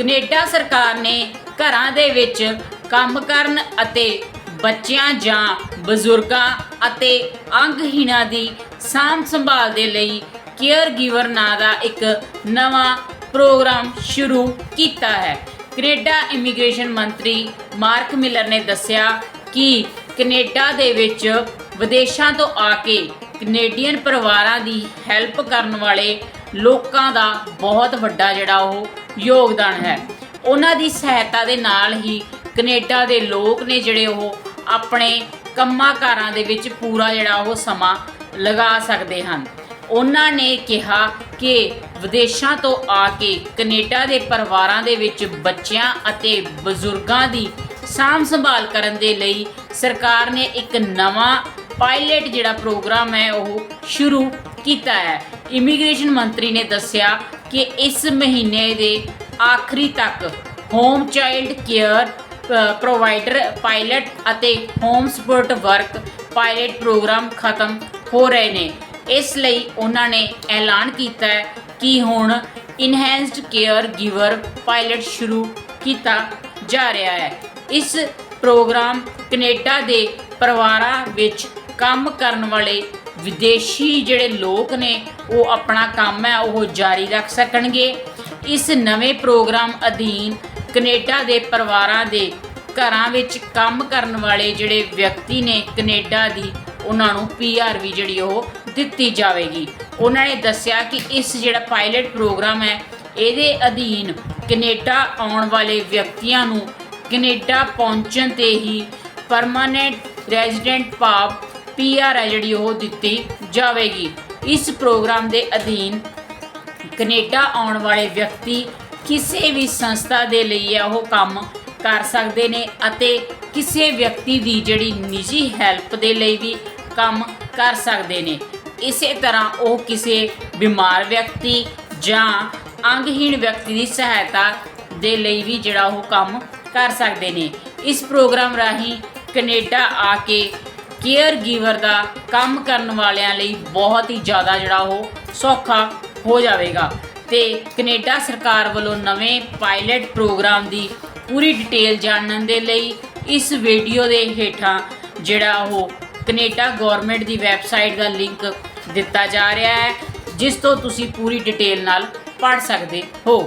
Canada ਸਰਕਾਰ ਨੇ ਘਰਾਂ ਦੇ ਵਿੱਚ ਕੰਮ ਕਰਨ ਅਤੇ ਬੱਚਿਆਂ ਜਾਂ ਬਜ਼ੁਰਗਾਂ ਅਤੇ ਅੰਗਹੀਣਾਂ ਦੀ ਸਾਂਭ ਸੰਭਾਲ ਦੇ ਲਈ ਕੇਅਰ ਗਿਵਰ ਨਾਂ ਦਾ ਇੱਕ ਨਵਾਂ ਪ੍ਰੋਗਰਾਮ ਸ਼ੁਰੂ ਕੀਤਾ ਹੈ। ਕੈਨੇਡਾ ਇਮੀਗ੍ਰੇਸ਼ਨ ਮੰਤਰੀ ਮਾਰਕ ਮਿਲਰ ਨੇ ਦੱਸਿਆ ਕਿ ਕੈਨੇਡਾ ਦੇ ਵਿੱਚ ਵਿਦੇਸ਼ਾਂ ਤੋਂ ਆ ਕੇ ਕੈਨੇਡੀਅਨ ਪਰਿਵਾਰਾਂ ਦੀ ਹੈਲਪ ਕਰਨ ਵਾਲੇ ਲੋਕਾਂ ਦਾ ਬਹੁਤ ਵੱਡਾ ਜਿਹੜਾ ਉਹ ਯੋਗਦਾਨ ਹੈ। ਉਹਨਾਂ ਦੀ ਸਹਾਇਤਾ ਦੇ ਨਾਲ ਹੀ ਕੈਨੇਡਾ ਦੇ ਲੋਕ ਨੇ ਜਿਹੜੇ ਉਹ ਆਪਣੇ ਕੰਮਾਂ ਕਾਰਾਂ ਦੇ ਵਿੱਚ ਪੂਰਾ ਜਿਹੜਾ ਉਹ ਸਮਾਂ ਲਗਾ ਸਕਦੇ ਹਨ। ਉਹਨਾਂ ਨੇ ਕਿਹਾ ਕਿ ਵਿਦੇਸ਼ਾਂ ਤੋਂ ਆ ਕੇ ਕੈਨੇਡਾ ਦੇ ਪਰਿਵਾਰਾਂ ਦੇ ਵਿੱਚ ਬੱਚਿਆਂ ਅਤੇ ਬਜ਼ੁਰਗਾਂ ਦੀ ਸਾਂਭ ਸੰਭਾਲ ਕਰਨ ਦੇ ਲਈ ਸਰਕਾਰ ਨੇ ਇੱਕ ਨਵਾਂ ਪਾਇਲਟ ਜਿਹੜਾ ਪ੍ਰੋਗਰਾਮ ਹੈ ਉਹ ਸ਼ੁਰੂ ਕੀਤਾ ਹੈ। ਇਮੀਗ੍ਰੇਸ਼ਨ ਮੰਤਰੀ ਨੇ ਦੱਸਿਆ ਕਿ ਇਸ ਮਹੀਨੇ ਦੇ ਆਖਰੀ ਤੱਕ home child care provider pilot ਅਤੇ home support work pilot program ਖਤਮ ਹੋ ਰਹੇ ਨੇ। ਇਸ ਲਈ ਉਹਨਾਂ ਨੇ ਐਲਾਨ ਕੀਤਾ ਕਿ ਹੁਣ ਇਨਹੈਂਸਡ ਕੇਅਰ ਗਿਵਰ ਪਾਇਲਟ ਸ਼ੁਰੂ ਕੀਤਾ ਜਾ ਰਿਹਾ ਹੈ। ਇਸ ਪ੍ਰੋਗਰਾਮ ਕੈਨੇਡਾ ਦੇ ਪਰਿਵਾਰਾਂ ਵਿੱਚ ਕੰਮ ਕਰਨ ਵਾਲੇ ਵਿਦੇਸ਼ੀ ਜਿਹੜੇ ਲੋਕ ਨੇ, ਉਹ ਆਪਣਾ ਕੰਮ ਹੈ, ਉਹ ਜਾਰੀ ਰੱਖ ਸਕਣਗੇ। ਇਸ ਨਵੇਂ ਪ੍ਰੋਗਰਾਮ ਅਧੀਨ ਕੈਨੇਡਾ ਦੇ ਪਰਿਵਾਰਾਂ ਦੇ ਘਰਾਂ ਵਿੱਚ ਕੰਮ ਕਰਨ ਵਾਲੇ ਜਿਹੜੇ ਵਿਅਕਤੀ ਨੇ ਕੈਨੇਡਾ ਦੀ, ਉਹਨਾਂ ਨੂੰ ਪੀਆਰ ਵੀ ਜਿਹੜੀ ਉਹ ਦਿੱਤੀ ਜਾਵੇਗੀ। ਉਹਨਾਂ ਨੇ ਦੱਸਿਆ ਕਿ ਇਸ ਜਿਹੜਾ ਪਾਇਲਟ ਪ੍ਰੋਗਰਾਮ ਹੈ, ਇਹਦੇ ਅਧੀਨ ਕੈਨੇਡਾ ਆਉਣ ਵਾਲੇ ਵਿਅਕਤੀਆਂ ਨੂੰ ਕੈਨੇਡਾ ਪਹੁੰਚਣ ਤੇ ਹੀ ਪਰਮਾਨੈਂਟ ਰੈਜ਼ੀਡੈਂਟ ਭਾਵ ਪੀਆਰ ਹੈ ਜਿਹੜੀ ਉਹ ਦਿੱਤੀ ਜਾਵੇਗੀ। ਇਸ ਪ੍ਰੋਗਰਾਮ ਦੇ ਅਧੀਨ ਕੈਨੇਡਾ ਆਉਣ ਵਾਲੇ ਵਿਅਕਤੀ ਕਿਸੇ ਵੀ ਸੰਸਥਾ ਦੇ ਲਈ ਹੈ ਉਹ ਕੰਮ ਕਰ ਸਕਦੇ ਨੇ ਅਤੇ ਕਿਸੇ ਵਿਅਕਤੀ ਦੀ ਜਿਹੜੀ ਨਿੱਜੀ ਹੈਲਪ ਦੇ ਲਈ ਵੀ ਕੰਮ ਕਰ ਸਕਦੇ ਨੇ। ਇਸੇ ਤਰ੍ਹਾਂ ਉਹ ਕਿਸੇ ਬਿਮਾਰ ਵਿਅਕਤੀ ਜਾਂ ਅੰਗਹੀਣ ਵਿਅਕਤੀ ਦੀ ਸਹਾਇਤਾ ਦੇ ਲਈ ਵੀ ਜਿਹੜਾ ਉਹ ਕੰਮ ਕਰ ਸਕਦੇ ਨੇ। ਇਸ ਪ੍ਰੋਗਰਾਮ ਰਾਹੀਂ ਕੈਨੇਡਾ ਆ ਕੇ ਕੇਅਰ ਗਿਵਰ ਦਾ ਕੰਮ ਕਰਨ ਵਾਲਿਆਂ ਲਈ ਬਹੁਤ ਹੀ ਜ਼ਿਆਦਾ ਜਿਹੜਾ ਉਹ ਸੌਖਾ ਹੋ ਜਾਵੇਗਾ। ਤੇ ਕੈਨੇਡਾ ਸਰਕਾਰ ਵੱਲੋਂ ਨਵੇਂ ਪਾਇਲਟ ਪ੍ਰੋਗਰਾਮ ਦੀ ਪੂਰੀ ਡਿਟੇਲ ਜਾਣਨ ਦੇ ਲਈ ਇਸ ਵੀਡੀਓ ਦੇ ਹੇਠਾਂ ਜਿਹੜਾ ਉਹ ਕੈਨੇਡਾ ਗਵਰਨਮੈਂਟ ਦੀ ਵੈਬਸਾਈਟ ਦਾ ਲਿੰਕ ਦਿੱਤਾ ਜਾ ਰਿਹਾ ਹੈ, ਜਿਸ ਤੋਂ ਤੁਸੀਂ ਪੂਰੀ ਡਿਟੇਲ ਨਾਲ ਪੜ੍ਹ ਸਕਦੇ ਹੋ।